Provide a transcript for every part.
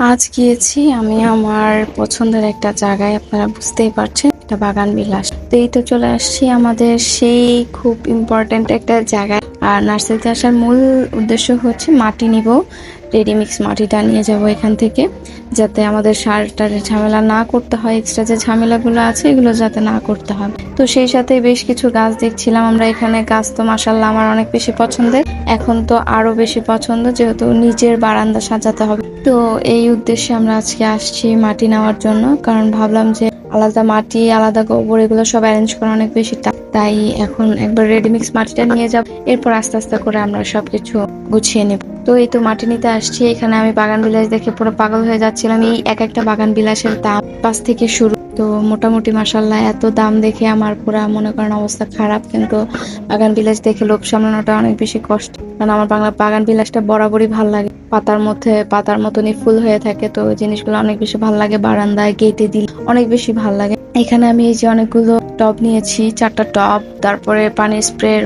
আজ গিয়েছি আমি আমার পছন্দের একটা জায়গায় আপনারা বুঝতেই পারছেন। এটা বাগান বিলাস তো এই তো চলে আসছি আমাদের সেই খুব ইম্পর্ট্যান্ট একটা জায়গায়। আর নার্সারিতে আসার মূল উদ্দেশ্য হচ্ছে মাটি নিব। রেডিমিক্স মাটিটা নিয়ে যাব এখান থেকে, যাতে আমাদের সার টারের ঝামেলা না করতে হয় এক্সট্রা যে ঝামেলাগুলো আছে এগুলো যাতে না করতে হয়। তো সেই সাথে বেশ কিছু গাছ দেখছিলাম আমরা এখানে। গাছ তো মাসাল্লাহ আমার অনেক বেশি পছন্দের। এখন তো আরও বেশি পছন্দ, যেহেতু নিজের বারান্দা সাজাতে হবে। তো এই উদ্দেশ্যে আমরা আজকে আসছি মাটি নেওয়ার জন্য, কারণ ভাবলাম যে আলাদা মাটি, আলাদা গোবর, এগুলো সব অ্যারেঞ্জ করা অনেক বেশি তাই এখন একবার রেডিমিক্স মাটিটা নিয়ে যাব এরপর আস্তে আস্তে করে আমরা সবকিছু গুছিয়ে নেব। তো এই তো মাটি নিতে আসছি। এখানে আমি বাগান বিলাস দেখে পুরো পাগল হয়ে যাচ্ছিলাম। এই এক একটা বাগান বিলাসের দাম পাঁচ থেকে শুরু। তো মোটামুটি মাসাল্লাহ এত দাম দেখে আমার পুরা মনে করেন অবস্থা খারাপ। কিন্তু বাগান বিলাস দেখে লোভ সামলানোটা অনেক বেশি কষ্ট। কারণ আমার বাংলা বাগান বিলাসটা বরাবরই ভালো লাগে। পাতার মধ্যে, পাতার মতনই ফুল হয়ে থাকে। তো জিনিসগুলো অনেক বেশি ভালো লাগে। বারান্দায় গেটে দিল অনেক বেশি ভালো লাগে। এখানে আমি এই যে অনেকগুলো টব নিয়েছি, চারটা টব। তারপরে পানির স্প্রের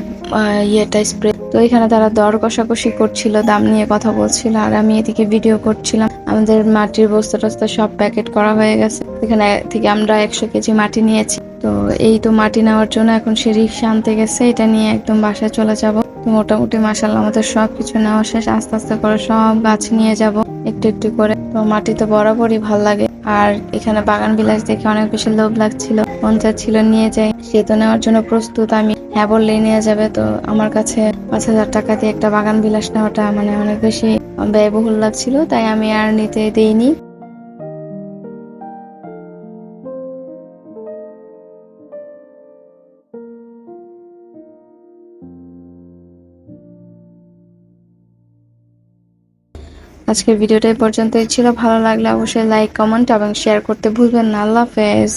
ইয়েটা স্প্রে তো এখানে তারা দর কষাকষি করছিল, দাম নিয়ে কথা বলছিল, আর আমি এদিকে ভিডিও করছিলাম। আমাদের মাটির বস্তা টস্তা সব প্যাকেট করা হয়ে গেছে। এখানে থেকে আমরা একশো কেজি মাটি নিয়েছি। তো এই তো মাটি নেওয়ার জন্য এখন সে রিক্সা আনতে গেছে, এটা নিয়ে একদম বাসায় চলে যাব। তো মোটামুটি মাসাল্লাহ আমাদের সব কিছু নেওয়া শেষ, আস্তে আস্তে করে সব গাছ নিয়ে যাব একটু একটু করে। তো মাটি তো বরাবরই ভালো লাগে। আর এখানে বাগান বিলাস দেখে অনেক বেশি লোভ লাগছিল। মন চাচ্ছিল নিয়ে যাই। সে তো নেওয়ার জন্য প্রস্তুত আমি। হ্যাঁ বললেই নিয়ে যাবে। তো আমার কাছে পাঁচ হাজার টাকা দিয়ে একটা বাগান বিলাস নেওয়াটা মানে অনেক বেশি ব্যয়বহুল লাগছিল, তাই আমি আর নিতে দেইনি। আজকের ভিডিওটা পর্যন্তই ছিল। ভালো লাগলে অবশ্যই লাইক কমেন্ট এবং শেয়ার করতে ভুলবেন না। আল্লাহ হাফেজ।